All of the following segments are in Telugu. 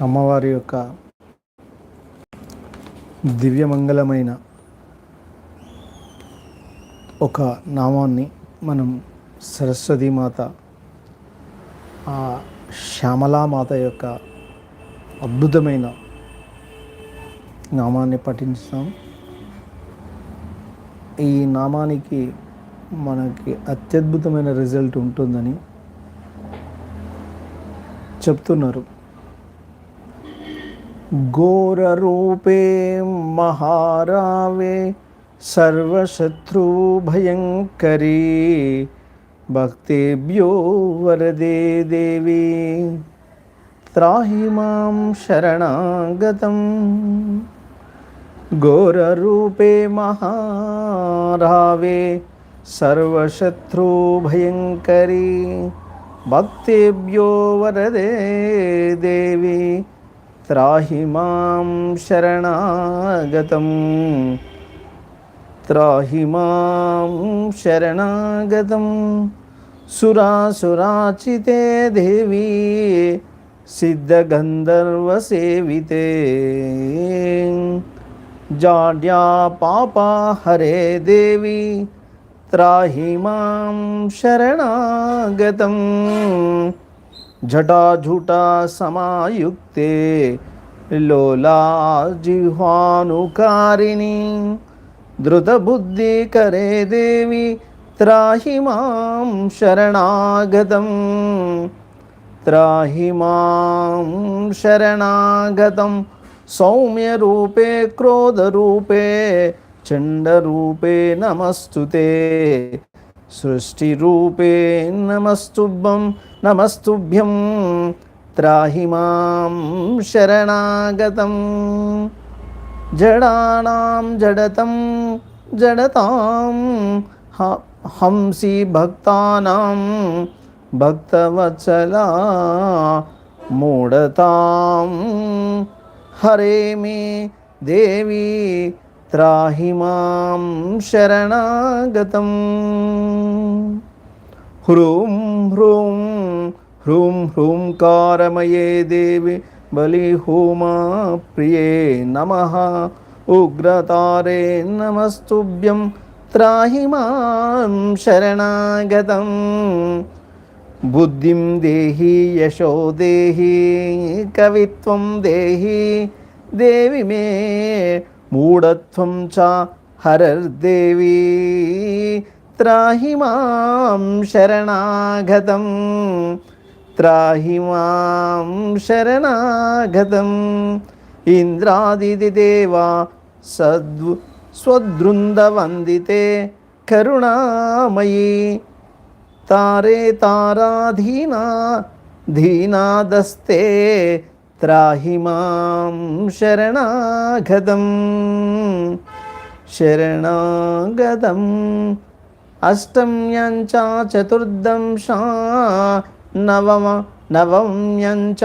అమ్మవారి యొక్క దివ్యమంగళమైన ఒక నామాన్ని మనం సరస్వతీమాత ఆ శ్యామలామాత యొక్క అద్భుతమైన నామాన్ని పఠించుతాం ఈ నామానికి మనకి అత్యద్భుతమైన రిజల్ట్ ఉంటుందని చెప్తున్నారు. ఘోరరూపే మహారావే సర్వశత్రుభయంకరీ భక్తేభ్యో వరదే దేవి త్రాహి మాం శరణాగతం ఘోరరూపే మహారావే సర్వశత్రుభయంకరీ భక్తేభ్యో వరదే దేవి त्राहि मां शरणागतं त्राहि मां शरणागतं सुरासुराचिते देवी सिद्धगन्धर्वसेविते। जाड्या पापा हरे देवी त्राहि मां शरणागतम्। జటాజుటా సమాయుక్తే లోలా జిహ్వానుకారిణి. ధృతబుద్ధికరే దేవి త్రాహి మాం శరణాగతం. త్రాహి మాం శరణాగతం. సౌమ్యరూపే క్రోధరూపే చండరూపే నమస్తుతే. సృష్టిరూపే నమస్తుభ్యం నమస్తుభ్యం త్రాహి మాం శరణాగతం. జడానాం జడతం జడతాం హంసి భక్తానాం భక్తవత్సలా మూఢతాం. హరే మే దేవి त्राहि मां शरणागतम्। ह्रूं ह्रूं ह्रूं ह्रूंकारमये देवि बलिहोमा प्रिये नमः। उग्रतारे नमस्तुभ्यं त्राहि मां शरणागतं बुद्धिं देहि यशो देहि कवित्वं देहि देवि मे మూఢత్వం చ హరర్దేవి త్రాహి మాం శరణాగతం. త్రాహి మాం శరణాగతం. ఇంద్రాదిదేవా సద్వు స్వదృందవందితే కరుణామయీ. తారే తారాధీనా ధీనాదస్తే త్రాహి మాం శరణాగతం. శరణాగతం అష్టమ్యం చ చతుర్దంశా నవమ నవమ్యం చ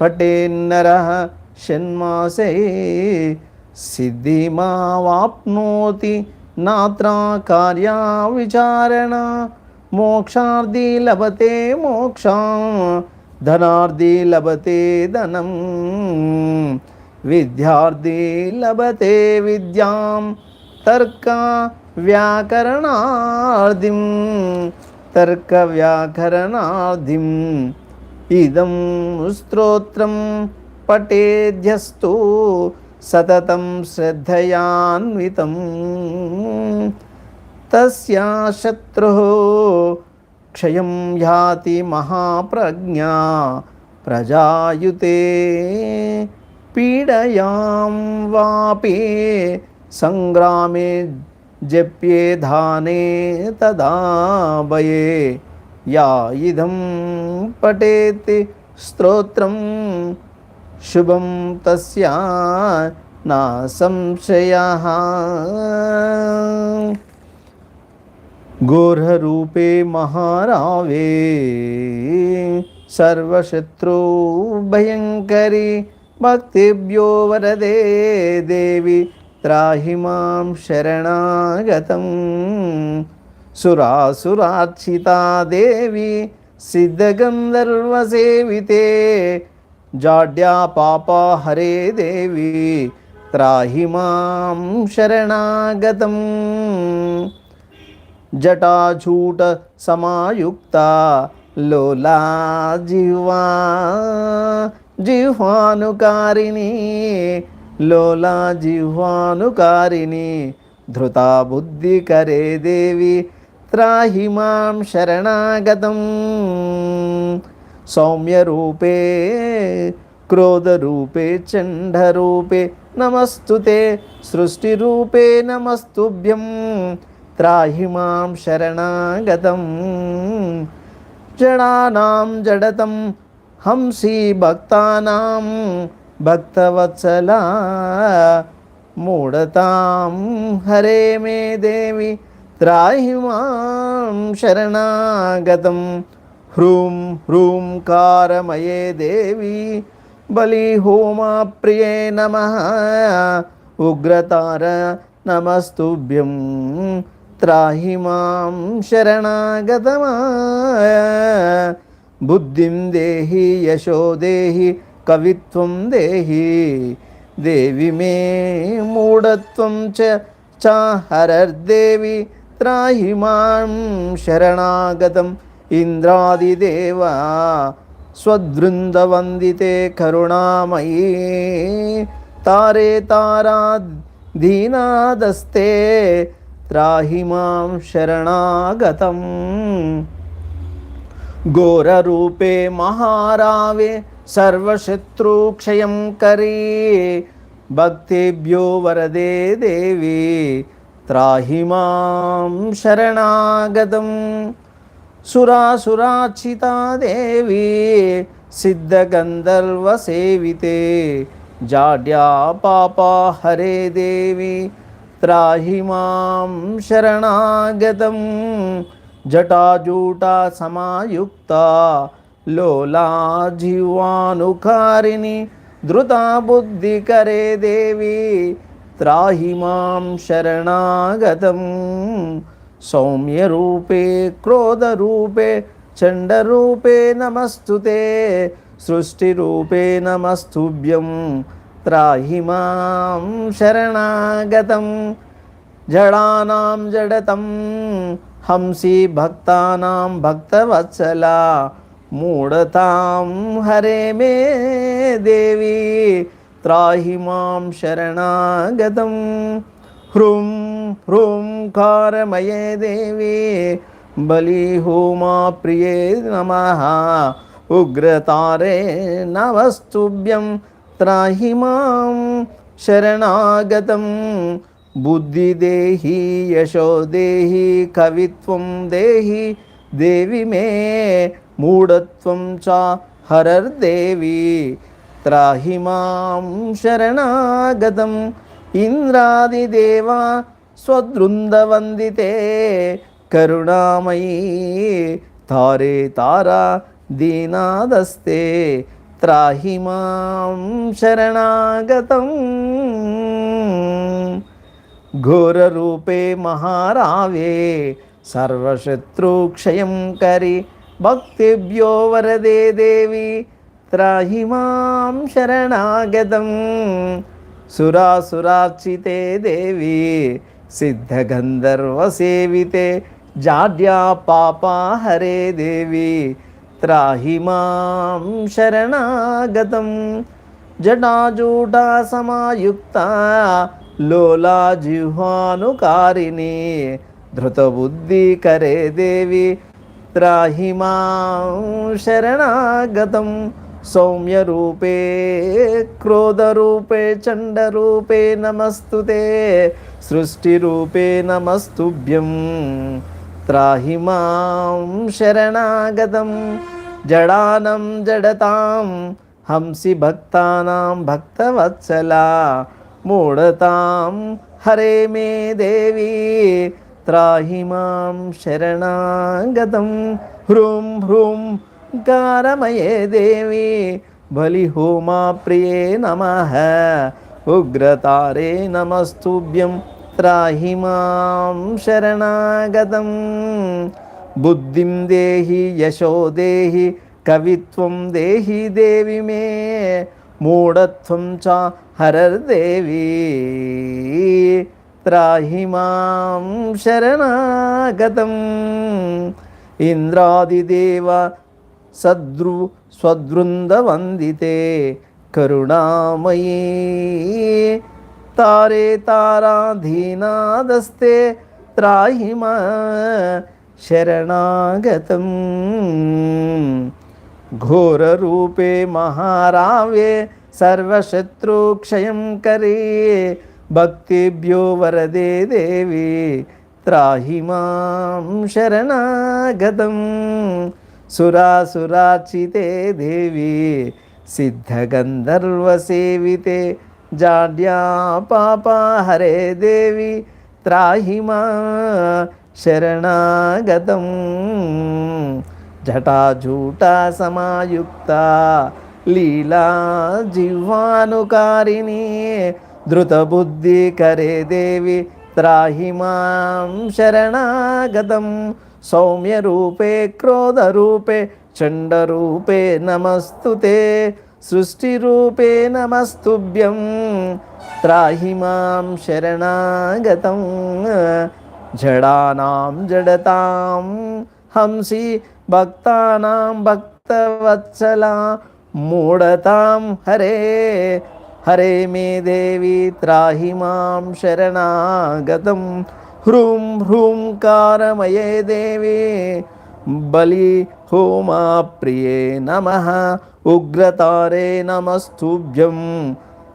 పటేన్నర షణ్మాసే. సిద్ధిమావాప్నోతి నాత్రా కార్యా విచారణ. మోక్షార్థి లభతే మోక్షం. ధనార్థి లభతే ధనం విద్యార్థి లభతే విద్యాం తర్క వ్యాకరణార్థిం తర్క వ్యాకరణార్థిం. ఇదం స్తోత్రం పటేధ్యస్తు సతతం శ్రద్ధయాన్వితం. తస్యా శత్రు క్షయం యాతి మహాప్రజ్ఞా ప్రజాయుతే పీడయాం వాపి సంగ్రామే జప్యే ధానే తదా భయే యా ఇదం పఠేతి స్తోత్రం శుభం తస్యా నా సంశయः ఘోరరూపే మహారావే సర్వశత్రు భయంకరి భక్తిభ్యో వరదే దేవి త్రాహి మాం శరణాగతం. సురాసురార్చితా దేవి సిద్ధగంధర్వసేవితే జాడ్యా పాప హరే దేవి త్రాహి మాం జటాజూట సమాయుక్త లోలా జిహ్వా జిహ్వానుకారిణి లోలా జిహ్వానుకారిణి ధృతా బుద్ధికరే దేవి త్రాహి మాం శరణాగతం. సౌమ్యరూపే క్రోధరూపే చండరూపే నమస్తుతే సృష్టిరూపే నమస్తుభ్యం. త్రాహి మాం శరణాగతం జడానాం జడతం హంసి భక్తానాం భక్తవత్సలా మూఢతాం హరే మే దేవి త్రాహి మాం శరణాగతం హ్రూం హ్రూం కారమయే దేవి బలి హోమా ప్రియే నమ ఉగ్రతార నమస్తుభ్యం త్రాహి మాం శరణాగతమా బుద్ధిం దేహి యశో దేహి కవిత్వం దేహి దేవి మే మూఢత్వం చ చాహరర్దేవి త్రాహి మాం శరణాగతం ఇంద్రాదిదేవా స్వదృందవందితే కరుణామయీ తారే తారా దీనాదస్తే త్రాహి మాం శరణాగతం. ఘోరరూపే మహారావే సర్వశత్రుక్షయం కరీ. భక్తిభ్యో వరదే దేవి త్రాహి మాం శరణాగతం. సురాసురాచితా దేవి సిద్ధగంధర్వసేవితే జాడ్యా పాపా హరే దేవి త్రాహి మాం శరణాగతం. జటాజూటా సమాయుక్త లోలా జీవానుకారిణి ధృతా బుద్ధికరే దేవి. త్రాహి మాం శరణాగతం. సౌమ్యరూపే క్రోధరూపే చండరూపే నమస్తుతే. సృష్టిరూపే నమస్తుభ్యం. త్రాహి మాం శరణాగతం జడానాం జడతం హంసి భక్తానాం భక్తవత్సలా మూఢతాం హరే మే దేవి త్రాహి మాం శరణాగతం హ్రూం హ్రూం కారమయే దేవి బలి హోమా ప్రియే నమ ఉగ్రతారే నవస్తుభ్యం త్రాహి మాం శరణాగతం బుద్ధి దేహి యశో దేహి కవిత్వం దేహి దేవి మే మూఢత్వం చ హరర్దేవి త్రాహి మాం శరణాగతం ఇంద్రాదిదేవా స్వదృందవందితే కరుణామయీ తారే తారా దీనాదస్తే త్రాహి మాం శరణాగతం ఘోరరూపే మహారావే సర్వశత్రుక్షయం కరి భక్తిభ్యో వరదే దేవి త్రాహి మాం శరణాగతం సురాసురార్చితే దేవి సిద్ధగంధర్వసేవితే జాడ్యా పాపా హరే దేవి త్రాహి మాం శరణాగతం జటాజూటా సమాయుక్త లోలా జిహ్వానుకారిణి ధృతబుద్ధి కరే దేవి త్రాహి మాం శరణాగతం సౌమ్యరూపే క్రోధరూపే చండరూపే నమస్తుతే సృష్టిరూపే నమస్తుభ్యం. త్రాహి మాం శరణాగతం జడానం జడతాం హంసి భక్తానాం భక్తవత్సలా మూఢతాం హరే మే దేవి త్రాహి మాం శరణాగతం హ్రూం హ్రూం కారమయే దేవి బలి హోమా ప్రియే నమ ఉగ్రతారే నమస్తుభ్యం త్రాహి మాం శరణాగతం. బుద్ధిం దేహి యశో దేహి కవిత్వం దేహి దేవి మే మూఢత్వం చ హరర్దేవి త్రాహి మాం శరణాగతం. ఇంద్రాదిదేవ సద్రు స్వదృందవందితే కరుణామయీ. తారే తారాధీనాదస్తే త్రాహి మా శరణాగతం ఘోరరూపే మహారావే సర్వశత్రుక్షయం కరే భక్తిభ్యో వరదే దేవి త్రాహి మాం శరణాగతం సురాసురార్చితే దేవి సిద్ధగంధర్వసేవితే జాడ్యా పాపా హరే దేవి త్రాహి మా శరణాగతం జటాజూటా సమాయుక్త లీలా జిహ్వానుకారిణి ధృతబుద్ధి కరే దేవి త్రాహి మాం శరణాగతం. సౌమ్యరూపే క్రోధరూపే చండరూపే నమస్తుతే. సృష్టిరూపే నమస్తుభ్యం త్రాహి మాం శరణాగతం జడానాం జడతాం హంసి భక్తానాం భక్తవత్సలా మూఢతాం హరే హరే మే దేవి త్రాహి మాం శరణాగతం హ్రూం హ్రూం కారమయే దేవి బలి హోమా ప్రియే నమ. ఉగ్రతారే నమస్తుభ్యం.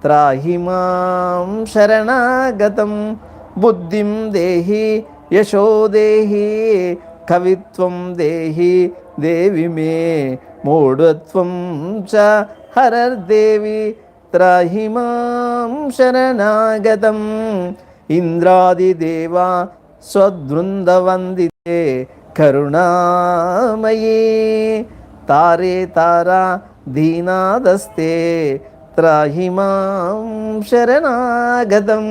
త్రాహి మాం శరణాగతం. బుద్ధిం దేహి యశో దేహి. కవిత్వం దేహి దేవి మే. మూఢత్వం చ హరర్దేవి త్రాహి మాం శరణాగతం. ఇంద్రాదిదేవా స్వదృందవందితే. కరుణామయీ. తారే తారా దీనాదస్తే త్రాహిమాం శరణాగతం.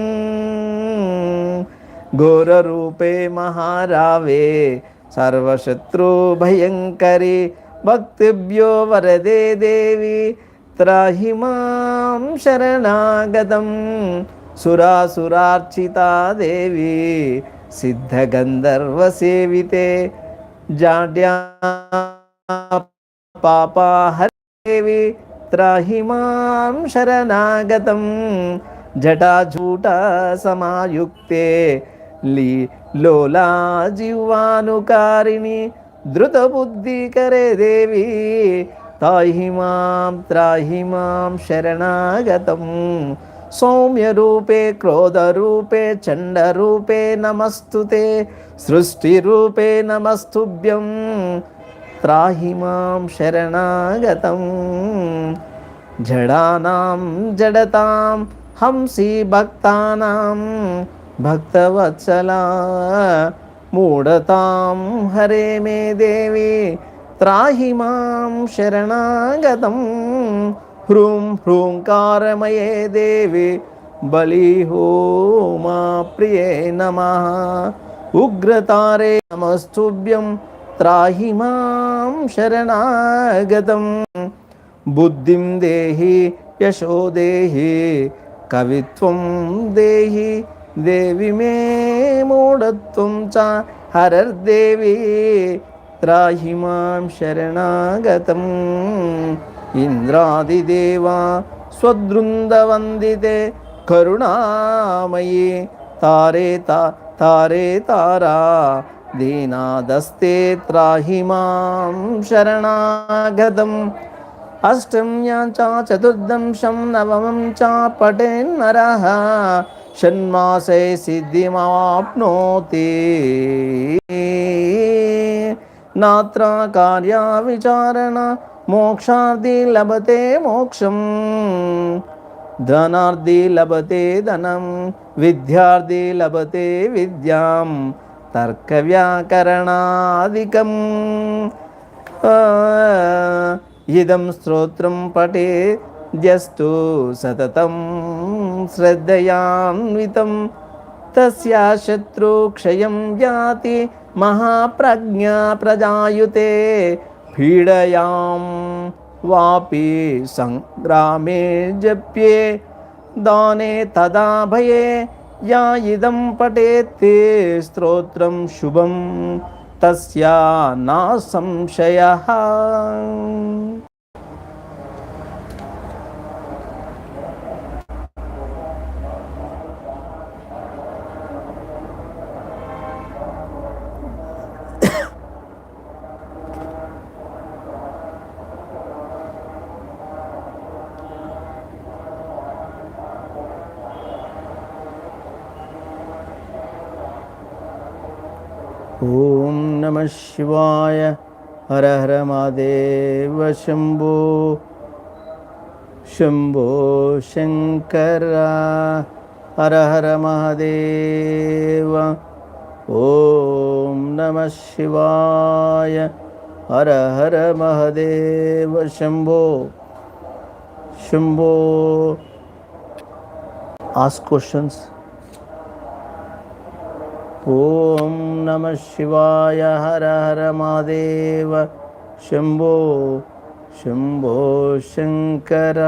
ఘోరూపే మహారావే సర్వశత్రు భయంకరి భక్తిభ్యో వరదే దేవి. త్రాహిమాం శరణాగతం సురాసురార్చితా దేవి. సిద్ధగంధర్వసేవితే జాడ్యా పాపాహరేవి త్రాహి మాం శరణాగతం జటాజూట సమాయుక్తే లీ లోలా జిహ్వానుకారిణి ధృతబుద్ధికరే దేవి తాహి మాం త్రాహి మాం శరణాగతం సౌమ్యరూపే క్రోధరూపే చండరూపే నమస్తుతే సృష్టిరూపే నమస్తుభ్యం త్రాహి మాం శరణాగతం జడానాం జడతాం హంసి భక్తానాం భక్తవత్సలా మూఢతాం హరే మే దేవి త్రాహి మాం శరణాగతం. హ్రూం హ్రూంకారమయే దేవి బలి హోమా ప్రియే నమ. ఉగ్రతారే నమస్తుభ్యం త్రాహి మాం శరణాగతం. బుద్ధిం దేహి యశో దేహి కవిత్వం దేహి దేవి మే మూఢత్వం చ హరర్దేవి త్రాహి మాం శరణాగతం. ఇంద్రాదిదేవా స్వదృందవందితే కరుణామయీ. తారే తా తారే తారా దీనాదస్తే త్రాహి మాం శరణాగతం. అష్టమ్యాం చ చతుర్దంశం నవమం చ పఠేన్నరः షణ్మాసే సిద్ధిమాప్నోతి. నాత్ర కార్యా విచారణ మోక్షార్థి లభతే మోక్షం ధనార్థి లభతే ధనం విద్యార్థి లభతే విద్యాం తర్క వ్యాకరణాదికం ఇదం స్తోత్రం పటే ధ్యస్తు సతతం శ్రద్ధయాన్వితం. తస్యా శత్రుక్షయం జాతి మహాప్రజ్ఞా ప్రజాయుతే पीडयां वापि सङ्ग्रामे जप्ये दाने तदा भये या इदं पठेत्ते स्तोत्रं शुभं तस्या न संशयः ॐ नमः शिवाय हर हर महादेव शम्भो शम्भो शङ्कर हर हर महादेव ॐ नमः शिवाय हर हर महादेव शम्भो शम्भो ask questions ॐ नमः शिवाय हर हर महादेव शम्भो शम्भो शङ्कर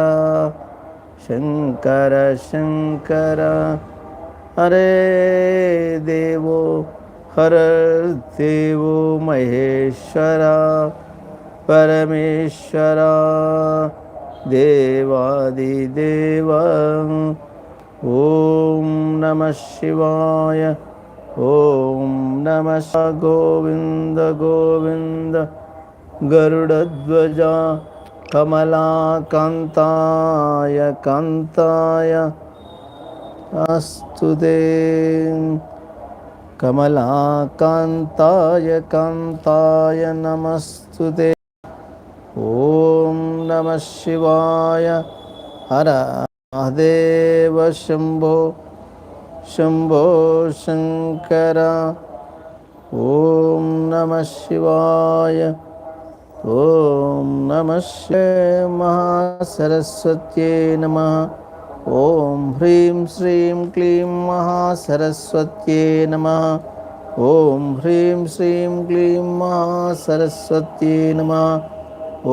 शङ्कर शङ्कर हरे देवो हर देवो महेश्वर परमेश्वर देवादिदेव ॐ नमः शिवाय ॐ नमः गोविन्द गोविन्द गरुडध्वजा कमलाकान्ताय कान्ताय अस्तु ते कमलाकान्ताय कान्ताय नमस्तु ते ॐ नमः शिवाय हर महादेव शम्भो शम्भो शङ्कर ॐ नमः शिवाय ॐ नमः शिवाय महासरस्वत्यै नमः ॐ ह्रीं श्रीं क्लीं महासरस्वत्यै नमः ॐ ह्रीं श्रीं क्लीं महासरस्वत्यै नमः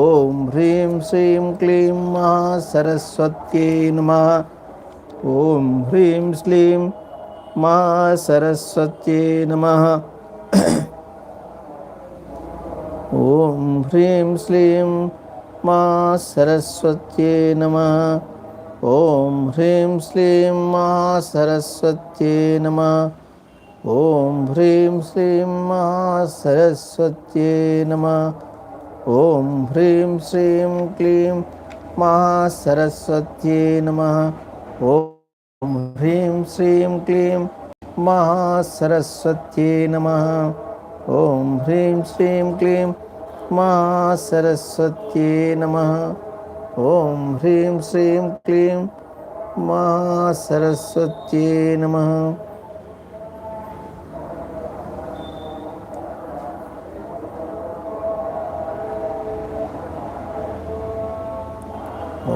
ॐ ह्रीं श्रीं क्लीं महासरस्वत्यै नमः ॐ ह्रीं श्लीं మా సరస్వత్యై నమ. ఓం హ్రీం శ్లీం మా సరస్వత్యై నమ. ఓం హ్రీం శ్లీం మా సరస్వత్యై నమ. ఓం హ్రీం శ్రీం మా సరస్వత్యై నమ. ఓం హ్రీం శ్రీం క్లీం మహాసరస్వత్యై నమ. ఓం ह्रीं श्रीं क्लीं महासरस्वत्यै नमः। ॐ ह्रीं श्रीं क्लीं महासरस्वत्यै नमः। ॐ ह्रीं श्रीं क्लीं महासरस्वत्यै नमः।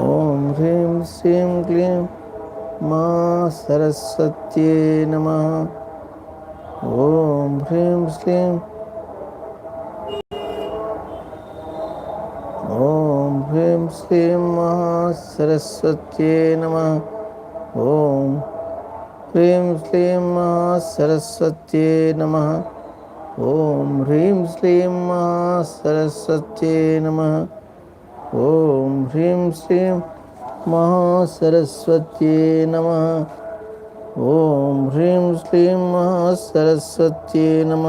ॐ ह्रीं श्रीं क्लीं मा सरस्वत्यै नमः। ॐ ह्रीं श्रीं। ॐ ह्रीं श्रीं महासरस्वत्यै नमः। ॐ ह्रीं श्रीं महासरस्वत्यै नमः। ॐ ह्रीं श्रीं महासरस्वत्यै नमः। ॐ ह्रीं श्रीं महासरस्वत्यै नमः। ॐ ह्रीं श्रीं महासरस्वत्यै नमः।